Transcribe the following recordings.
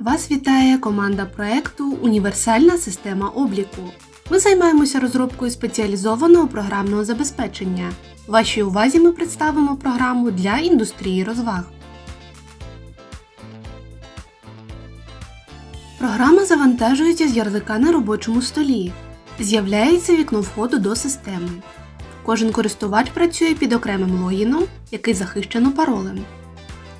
Вас вітає команда проекту Універсальна система обліку. Ми займаємося розробкою спеціалізованого програмного забезпечення. Вашій увазі ми представимо програму для індустрії розваг. Програма завантажується з ярлика на робочому столі. З'являється вікно входу до системи. Кожен користувач працює під окремим логіном, який захищено паролем.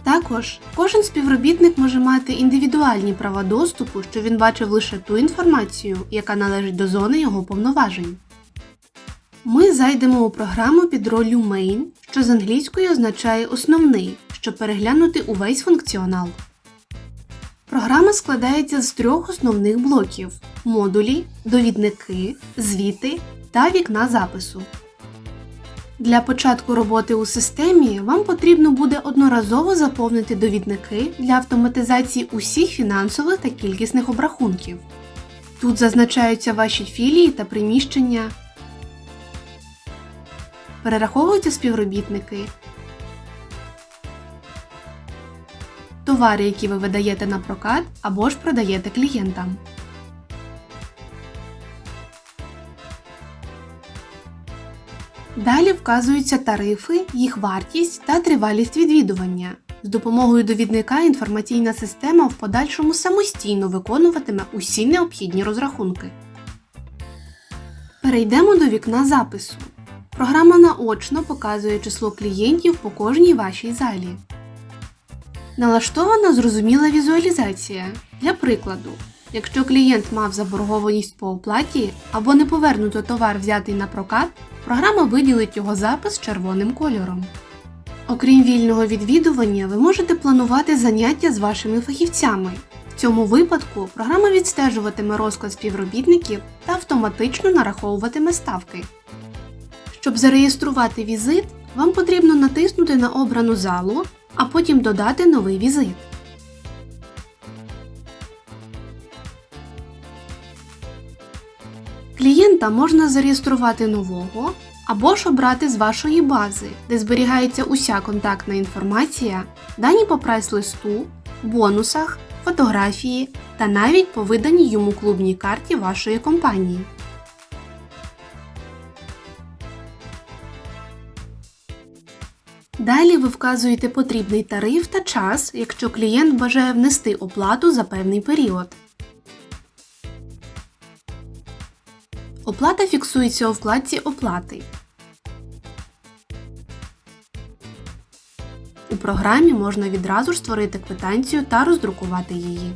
Також кожен співробітник може мати індивідуальні права доступу, що він бачив лише ту інформацію, яка належить до зони його повноважень. Ми зайдемо у програму під роллю Main, що з англійської означає основний, щоб переглянути увесь функціонал. Програма складається з трьох основних блоків модулі, довідники, звіти та вікна запису. Для початку роботи у системі вам потрібно буде одноразово заповнити довідники для автоматизації усіх фінансових та кількісних обрахунків. Тут зазначаються ваші філії та приміщення, перераховуються співробітники, товари, які ви видаєте на прокат або ж продаєте клієнтам. Далі вказуються тарифи, їх вартість та тривалість відвідування. З допомогою довідника інформаційна система в подальшому самостійно виконуватиме усі необхідні розрахунки. Перейдемо до вікна запису. Програма наочно показує число клієнтів по кожній вашій залі. Налаштована зрозуміла візуалізація. Для прикладу, якщо клієнт мав заборгованість по оплаті або не повернуто товар взятий на прокат, програма виділить його запис червоним кольором. Окрім вільного відвідування, ви можете планувати заняття з вашими фахівцями. В цьому випадку програма відстежуватиме розклад співробітників та автоматично нараховуватиме ставки. Щоб зареєструвати візит, вам потрібно натиснути на обрану залу, а потім додати новий візит. Клієнта можна зареєструвати нового або ж обрати з вашої бази, де зберігається уся контактна інформація, дані по прайс-листу, бонусах, фотографії та навіть по виданій йому клубній карті вашої компанії. Далі ви вказуєте потрібний тариф та час, якщо клієнт бажає внести оплату за певний період. Оплата фіксується у вкладці Оплати. У програмі можна відразу ж створити квитанцію та роздрукувати її.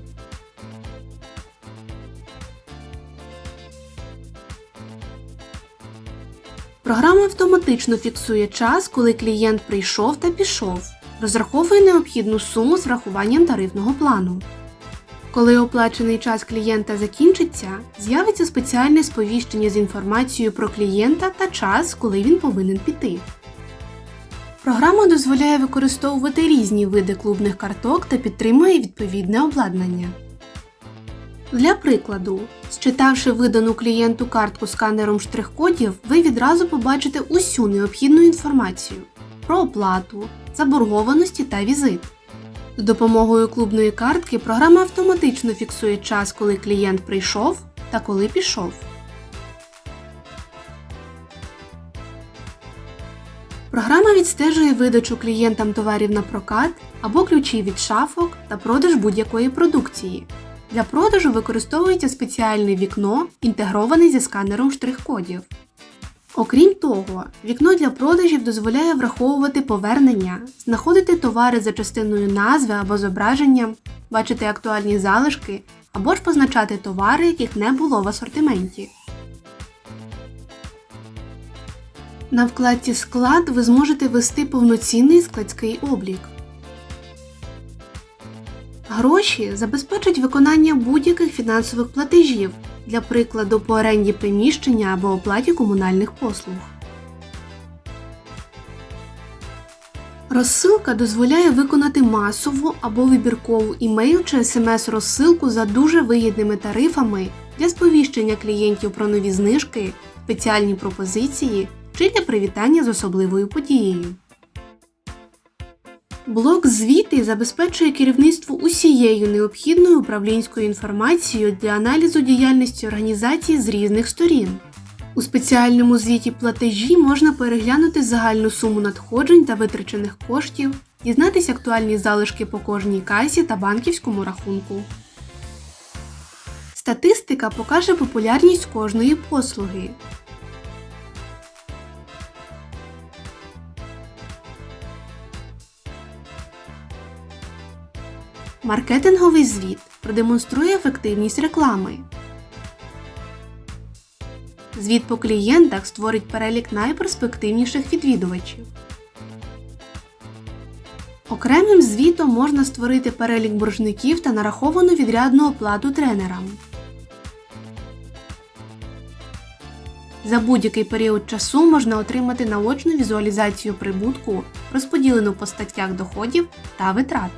Програма автоматично фіксує час, коли клієнт прийшов та пішов. Розраховує необхідну суму з врахуванням тарифного плану. Коли оплачений час клієнта закінчиться, з'явиться спеціальне сповіщення з інформацією про клієнта та час, коли він повинен піти. Програма дозволяє використовувати різні види клубних карток та підтримує відповідне обладнання. Для прикладу, считавши видану клієнту картку сканером штрих-кодів, ви відразу побачите усю необхідну інформацію про оплату, заборгованості та візит. З допомогою клубної картки програма автоматично фіксує час, коли клієнт прийшов та коли пішов. Програма відстежує видачу клієнтам товарів на прокат або ключі від шафок та продаж будь-якої продукції. Для продажу використовується спеціальне вікно, інтегроване зі сканером штрих-кодів. Окрім того, вікно для продажів дозволяє враховувати повернення, знаходити товари за частиною назви або зображенням, бачити актуальні залишки або ж позначати товари, яких не було в асортименті. На вкладці Склад ви зможете ввести повноцінний складський облік. Гроші забезпечать виконання будь-яких фінансових платежів, для прикладу по оренді приміщення або оплаті комунальних послуг. Розсилка дозволяє виконати масову або вибіркову імейл чи смс-розсилку за дуже вигідними тарифами для сповіщення клієнтів про нові знижки, спеціальні пропозиції чи для привітання з особливою подією. Блок звіти забезпечує керівництво усією необхідною управлінською інформацією для аналізу діяльності організації з різних сторін. У спеціальному звіті платежі можна переглянути загальну суму надходжень та витрачених коштів, дізнатися актуальні залишки по кожній касі та банківському рахунку. Статистика покаже популярність кожної послуги. Маркетинговий звіт продемонструє ефективність реклами. Звіт по клієнтах створить перелік найперспективніших відвідувачів. Окремим звітом можна створити перелік боржників та нараховану відрядну оплату тренерам. За будь-який період часу можна отримати наочну візуалізацію прибутку, розподілену по статтях доходів та витрат.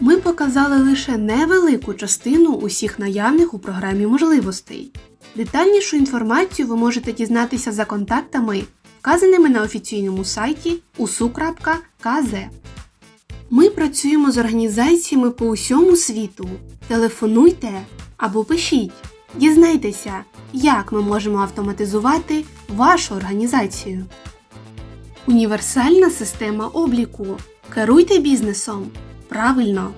Ми показали лише невелику частину усіх наявних у програмі можливостей. Детальнішу інформацію ви можете дізнатися за контактами, вказаними на офіційному сайті usu.kz. Ми працюємо з організаціями по усьому світу. Телефонуйте або пишіть. Дізнайтеся, як ми можемо автоматизувати вашу організацію. Універсальна система обліку. Керуйте бізнесом правильно.